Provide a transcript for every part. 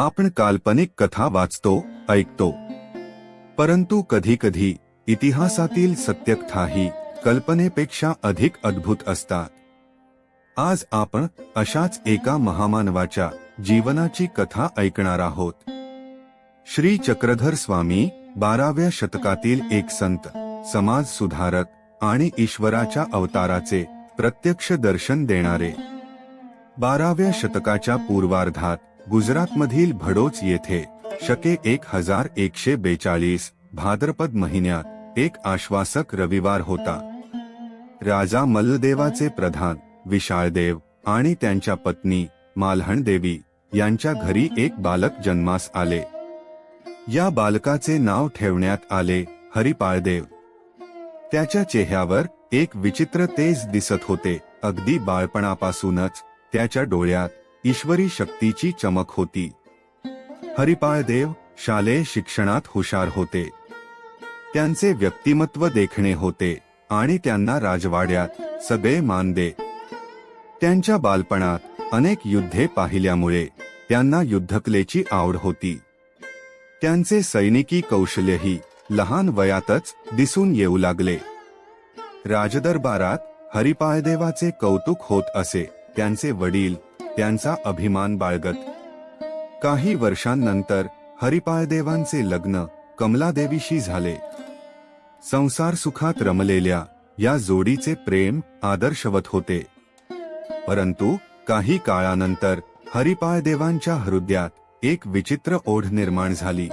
आपण काल्पनिक कथा वाचतो ऐकतो. परंतु कधीकधी इतिहासातील सत्यकथाही कल्पनेपेक्षा अधिक अद्भुत असतात. आज आपण अशाच एका महामानवाच्या जीवनाची कथा ऐकणार आहोत. श्री चक्रधर स्वामी बाराव्या शतकातील एक संत समाज सुधारक आणि ईश्वराच्या अवताराचे प्रत्यक्ष दर्शन देणारे. बाराव्या शतकाच्या पूर्वार्धात गुजरातमधील भडोच येथे शके एक हजार एकशे बेचाळीस भाद्रपद महिन्यात एक आश्वासक रविवार होता. राजा मल्लदेवाचे प्रधान विशाळदेव आणि त्यांच्या पत्नी मालहण देवी यांच्या घरी एक बालक जन्मास आले. या बालकाचे नाव ठेवण्यात आले हरिपाळदेव. त्याच्या चेहऱ्यावर एक विचित्र तेज दिसत होते. अगदी बाळपणापासूनच त्याच्या डोळ्यात ईश्वरी शक्तीची चमक होती. हरिपाळदेव शालेय शिक्षणात हुशार होते. त्यांचे व्यक्तिमत्व देखणे होते आणि त्यांना राजवाड्यात सगळे मान दे त्यांच्या बालपणात अनेक युद्धे पाहिल्यामुळे त्यांना युद्धकलेची आवड होती. त्यांचे सैनिकी कौशल्यही लहान वयातच दिसून येऊ लागले. राजदरबारात हरिपाळदेवाचे कौतुक होत असे त्यांचे वडील त्यांचा अभिमान बाळगत. काही वर्षांनंतर हरिपाळदेवांचे लग्न कमलादेवीशी झाले. संसार सुखात रमलेल्या या जोडीचे प्रेम आदर्शवत होते. परंतु काही काळानंतर हरिपाळदेवांच्या हृदयात एक विचित्र ओढ निर्माण झाली.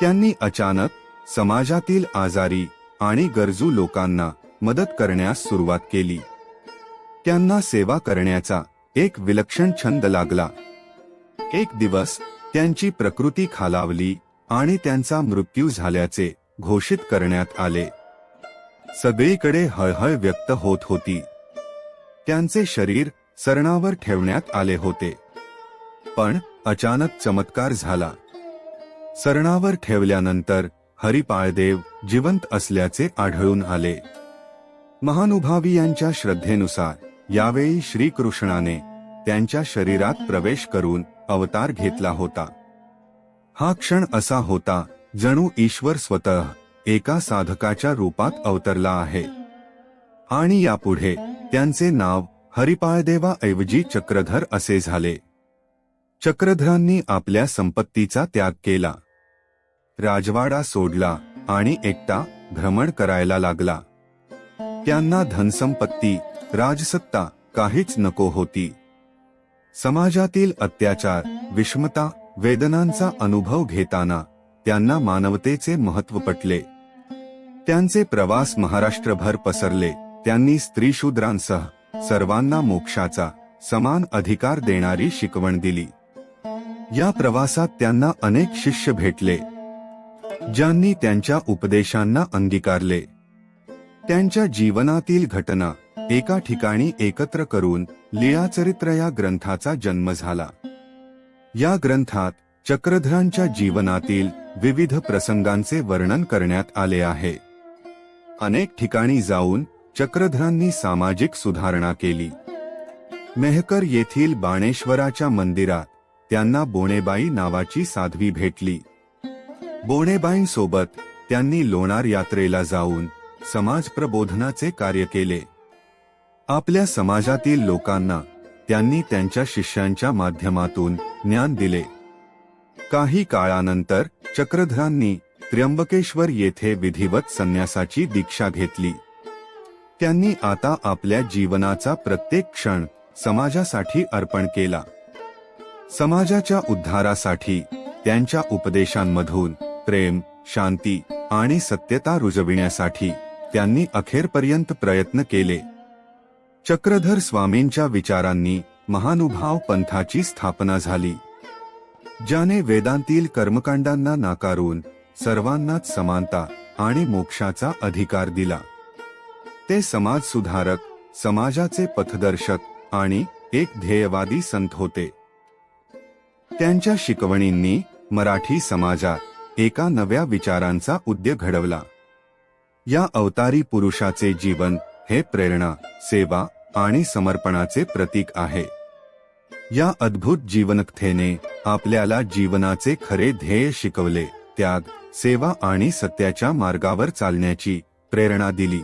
त्यांनी अचानक समाजातील आजारी आणि गरजू लोकांना मदत करण्यास सुरुवात केली. त्यांना सेवा करण्याचा एक विलक्षण छंद लागला. एक दिवस त्यांची प्रकृती खालावली आणि त्यांचा मृत्यू झाल्याचे घोषित करण्यात आले. सगळीकडे हळहळ व्यक्त होत होती. त्यांचे शरीर सरणावर ठेवण्यात आले होते. पण अचानक चमत्कार झाला. सरणावर ठेवल्यानंतर हरिपाळदेव जिवंत असल्याचे आढळून आले. महानुभावी यांच्या श्रद्धेनुसार यावेळी श्रीकृष्णाने त्यांच्या शरीरात प्रवेश करून अवतार घेतला होता. हा क्षण असा होता जणू ईश्वर स्वतः एका साधकाच्या रूपात अवतरला आहे. आणि यापुढे त्यांचे नाव हरिपाळदेवाऐवजी चक्रधर असे झाले. चक्रधरांनी आपल्या संपत्तीचा त्याग केला. राजवाडा सोडला आणि एकटा भ्रमण करायला लागला. त्यांना धनसंपत्ती राजसत्ता काहीच नको होती. समाजातील अत्याचार विषमता वेदनांचा अनुभव घेताना त्यांना मानवतेचे महत्त्व पटले. त्यांचे प्रवास महाराष्ट्रभर पसरले. त्यांनी स्त्रीशूद्रांसह सर्वांना मोक्षाचा समान अधिकार देणारी शिकवण दिली. या प्रवासात त्यांना अनेक शिष्य भेटले ज्यांनी त्यांच्या उपदेशांना अंगीकारले. त्यांच्या जीवनातील घटना एका ठिकाणी एकत्र करून लीळाचरित्र या ग्रंथाचा जन्म झाला. या ग्रंथात चक्रधरांच्या जीवनातील विविध प्रसंगांचे वर्णन करण्यात आले आहे. अनेक ठिकाणी जाऊन चक्रधरांनी सामाजिक सुधारणा केली. मेहकर येथील बाणेश्वराच्या मंदिरात त्यांना बोणेबाई नावाची साध्वी भेटली. बोणेबाईंसोबत त्यांनी लोणार यात्रेला जाऊन समाज प्रबोधनाचे कार्य केले. आपल्या समाजातील लोकांना त्यांनी त्यांच्या शिष्यांच्या माध्यमातून ज्ञान दिले. काही काळानंतर चक्रधरांनी त्र्यंबकेश्वर येथे विधिवत संन्यासाची दीक्षा घेतली. त्यांनी आता आपल्या जीवनाचा प्रत्येक क्षण समाजासाठी अर्पण केला. समाजाच्या उद्धारासाठी त्यांच्या उपदेशांमधून प्रेम शांती आणि सत्यता रुजविण्यासाठी त्यांनी अखेरपर्यंत प्रयत्न केले. चक्रधर स्वामींच्या विचारांनी महानुभाव पंथाची स्थापना झाली. ज्याने वेदांतील कर्मकांडांना नाकारून सर्वांनाच समानता आणि मोक्षाचा अधिकार दिला. ते समाज सुधारक समाजाचे पथदर्शक आणि एक ध्येयवादी संत होते. त्यांच्या शिकवणींनी मराठी समाजात एका नव्या विचारांचा उद्य घडवला. या अवतारी पुरुषाचे जीवन हे प्रेरणा सेवा आणि समर्पणाचे प्रतीक आहे. या अद्भुत जीवनकथेने आपल्याला जीवनाचे खरे ध्येय शिकवले त्याग सेवा आणि सत्याच्या मार्गावर चालण्याची प्रेरणा दिली.